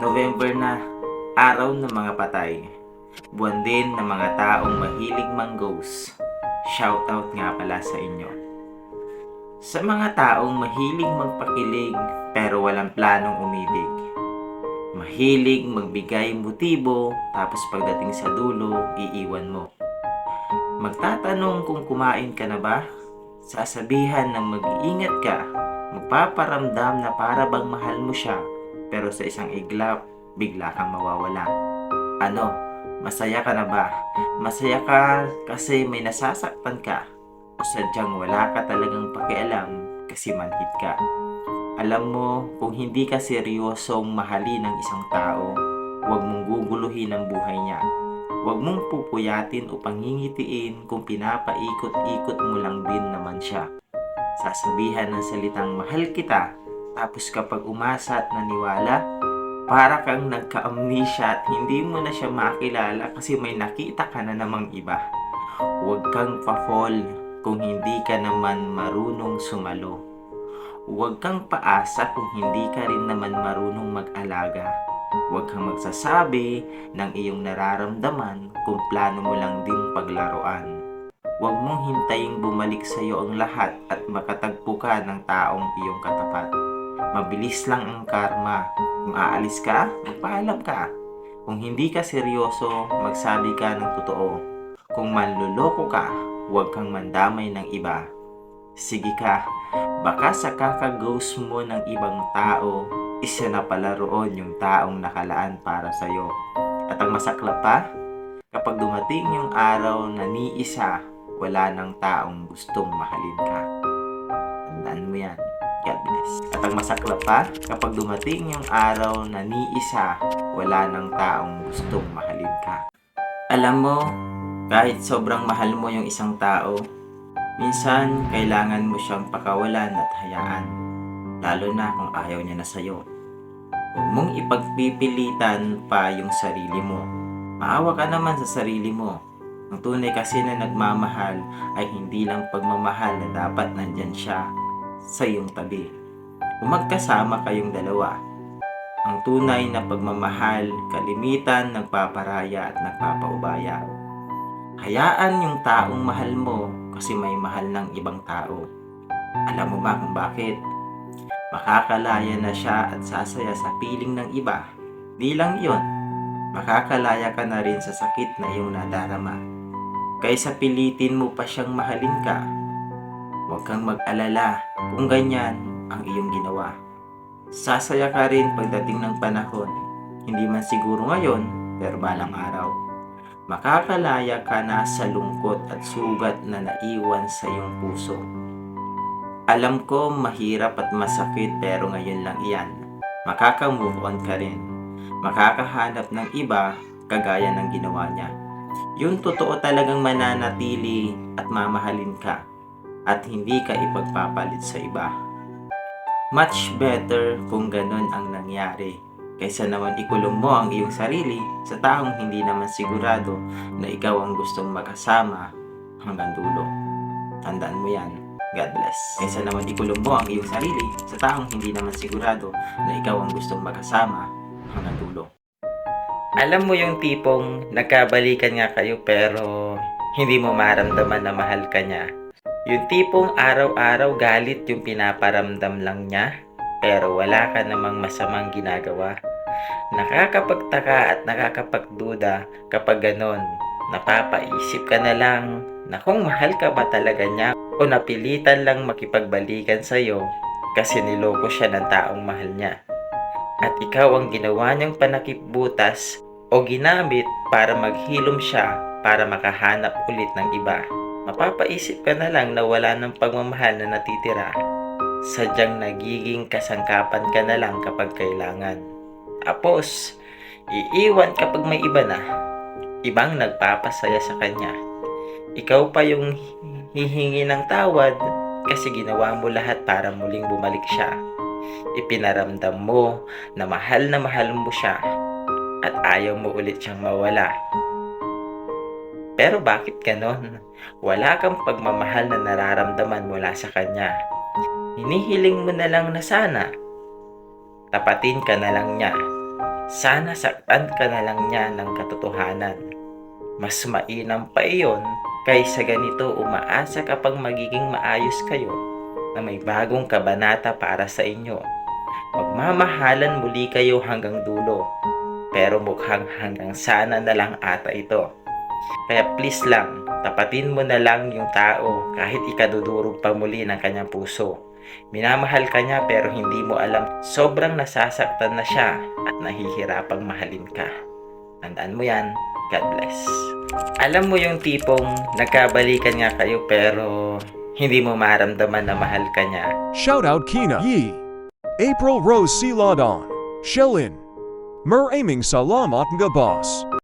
November na, araw ng mga patay. Buwan din ng mga taong mahilig mangghost. Shoutout nga pala sa inyo. Sa mga taong mahilig magpakilig pero walang planong umibig. Mahilig magbigay motibo tapos pagdating sa dulo, iiwan mo. Magtatanong kung kumain ka na ba? Sasabihan ng mag-iingat ka, magpaparamdam na para bang mahal mo siya pero sa isang iglap, bigla kang mawawala. Ano, masaya ka na ba? Masaya ka kasi may nasasaktan ka o sadyang wala ka talagang pakialam kasi manhid ka. Alam mo, kung hindi ka seryosong mahalin ng isang tao, huwag mong guguluhin ang buhay niya. Huwag mong pupuyatin o pangingitiin kung pinapaikot-ikot mo lang din naman siya. Sasabihan ng salitang mahal kita, tapos kapag umasa at naniwala, para kang nagka-amnesia at hindi mo na siya makilala kasi may nakita ka na namang iba. Huwag kang pa-fall kung hindi ka naman marunong sumalo. Huwag kang paasa kung hindi ka rin naman marunong mag-alaga. Huwag kang magsasabi ng iyong nararamdaman kung plano mo lang din paglaruan. Huwag mong hintaying bumalik sa iyo ang lahat at makatagpo ka ng taong iyong katapat. Mabilis lang ang karma. Kung aalis ka, magpaalam ka. Kung hindi ka seryoso, magsabi ka ng totoo. Kung manluloko ka, huwag kang mandamay ng iba. Sige ka, baka sa kakaghost mo ng ibang tao, isa na pala roon yung taong nakalaan para sa'yo. At ang masaklap pa, kapag dumating yung araw na ni isa, wala ng taong gustong mahalin ka. Tandaan mo yan. God. At ang masaklap pa, kapag dumating yung araw na ni isa, wala ng taong gustong mahalin ka. Alam mo, kahit sobrang mahal mo yung isang tao, minsan kailangan mo siyang pakawalan at hayaan. Lalo na kung ayaw niya na sa'yo. Huwag mong ipagpipilitan pa yung sarili mo. Maawa ka naman sa sarili mo. Ang tunay kasi na nagmamahal ay hindi lang pagmamahal na dapat nandyan siya sa iyong tabi. Kung magkasama kayong dalawa, ang tunay na pagmamahal, kalimitan, nagpaparaya at nagpapaubaya. Hayaan yung taong mahal mo kasi may mahal ng ibang tao. Alam mo ba kung bakit? Makakalaya na siya at sasaya sa piling ng iba. Di lang yon, makakalaya ka na rin sa sakit na iyong nadarama. Kaysa pilitin mo pa siyang mahalin ka, huwag kang mag-alala kung ganyan ang iyong ginawa. Sasaya ka rin pagdating ng panahon, hindi man siguro ngayon, pero balang araw. Makakalaya ka na sa lungkot at sugat na naiwan sa iyong puso. Alam ko mahirap at masakit pero ngayon lang iyan. Makaka-move on ka rin. Makakahanap ng iba kagaya ng ginawa niya. Yung totoo talagang mananatili at mamahalin ka at hindi ka ipagpapalit sa iba. Much better kung ganun ang nangyari kaysa naman ikulong mo ang iyong sarili sa taong hindi naman sigurado na ikaw ang gustong magkasama hanggang dulo. Tandaan mo yan. God bless. Kaysa naman ikulong mo ang iyong sarili sa taong hindi naman sigurado na ikaw ang gustong magkasama hanggang dulo. Alam mo yung tipong nagkabalikan nga kayo pero hindi mo maramdaman na mahal ka niya. Yung tipong araw-araw galit yung pinaparamdam lang niya pero wala ka namang masamang ginagawa. Nakakapagtaka at nakakapagduda kapag ganon. Napapaisip ka na lang na kung mahal ka ba talaga niya o napilitan lang makipagbalikan sa'yo kasi niloko siya ng taong mahal niya. At ikaw ang ginawa niyang panakip butas o ginamit para maghilom siya para makahanap ulit ng iba. Mapapaisip ka na lang na wala ng pagmamahal na natitira. Sadyang nagiging kasangkapan ka na lang kapag kailangan. Tapos, iiwan kapag may iba na. Ibang nagpapasaya sa kanya. Ikaw pa yung hihingi ng tawad kasi ginawa mo lahat para muling bumalik siya. Ipinaramdam mo na mahal na mahal mo siya at ayaw mo ulit siyang mawala. Pero bakit ganon? Wala kang pagmamahal na nararamdaman mula sa kanya. Hinihiling mo na lang na sana. Tapatin ka na lang niya. Sana saktan ka na lang niya ng katotohanan. Mas mainam pa iyon kaysa ganito umaasa kapag magiging maayos kayo na may bagong kabanata para sa inyo. Magmamahalan muli kayo hanggang dulo. Pero mukhang hanggang sana na lang ata ito. Kaya please lang, tapatin mo na lang yung tao kahit ikadudurog pa muli ng kanyang puso. Minamahal ka niya pero hindi mo alam sobrang nasasaktan na siya at nahihirapang mahalin ka. Tandaan mo yan. God bless. Alam mo yung tipong nagkabalikan nga kayo pero hindi mo maramdaman na mahal ka niya. Shout out Kina Yi. April Rose Siladon. Shellin. Mer aming salamat nga boss.